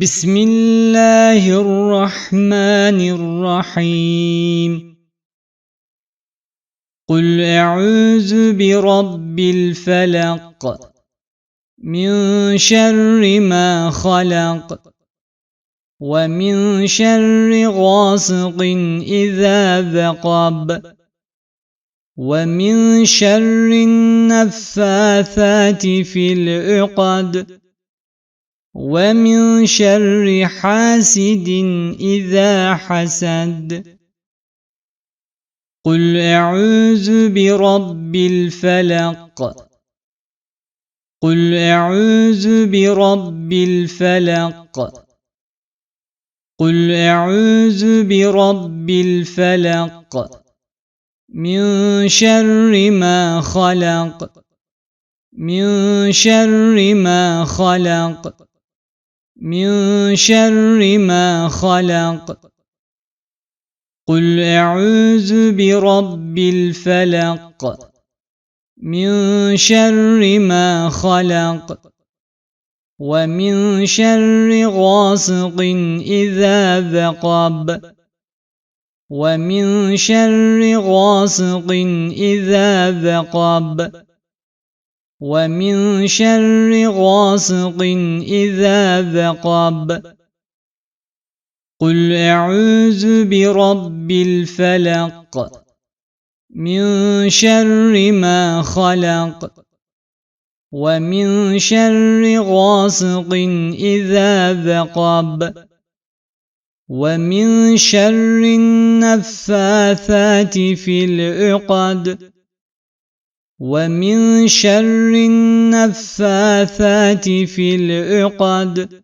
بسم الله الرحمن الرحيم قل أعوذ برب الفلق من شر ما خلق ومن شر غاسق إذا بقب ومن شر النفاثات في العقد ومن شر حاسد إذا حسد قل أعوذ برب الفلق قل أعوذ برب الفلق قل أعوذ برب الفلق من شر ما خلق من شر ما خلق من شر ما خلق. قل أعوذ برب الفلق. من شر ما خلق. ومن شر غاسق إذا بقب ومن شر غاسق إذا بقب ومن شر غاسق إذا بقب قل أعوذ برب الفلق من شر ما خلق ومن شر غاسق إذا بقب ومن شر النفاثات في العقد ومن شر النفاثات في العقد.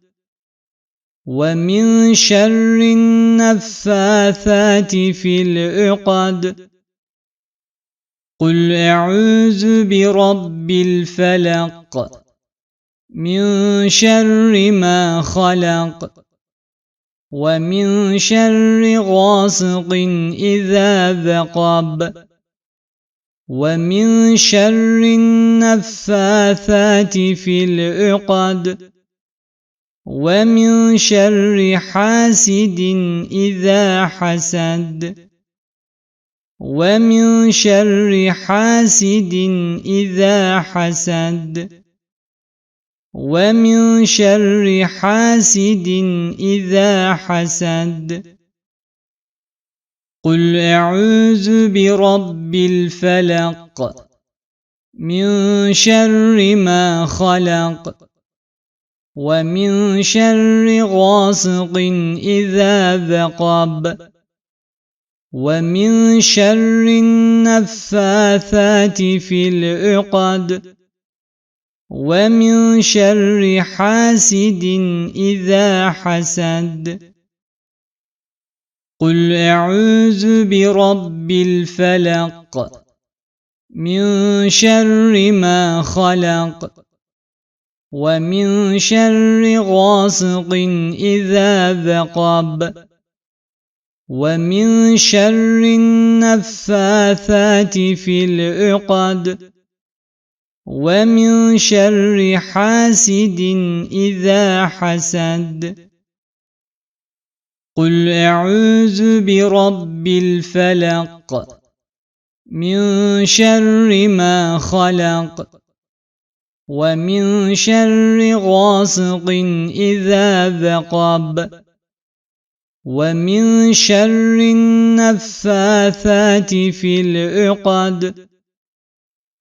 ومن شر النفاثات في العقد. قل أعوذ برب الفلق. من شر ما خلق. ومن شر غاسق إذا بقب ومن شر النفاثات في العقد ومن شر حاسد إذا حسد ومن شر حاسد إذا حسد ومن شر حاسد إذا حسد. قل أعوذ برب الفلق من شر ما خلق ومن شر غاسق إذا بقب ومن شر النفاثات في العقد ومن شر حاسد إذا حسد قل أعوذ برب الفلق من شر ما خلق ومن شر غاسق إذا بقب ومن شر النفاثات في العقد ومن شر حاسد إذا حسد قل أعوذ برب الفلق من شر ما خلق ومن شر غاسق إذا بقب ومن شر النفاثات في العقد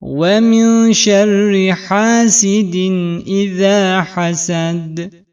ومن شر حاسد إذا حسد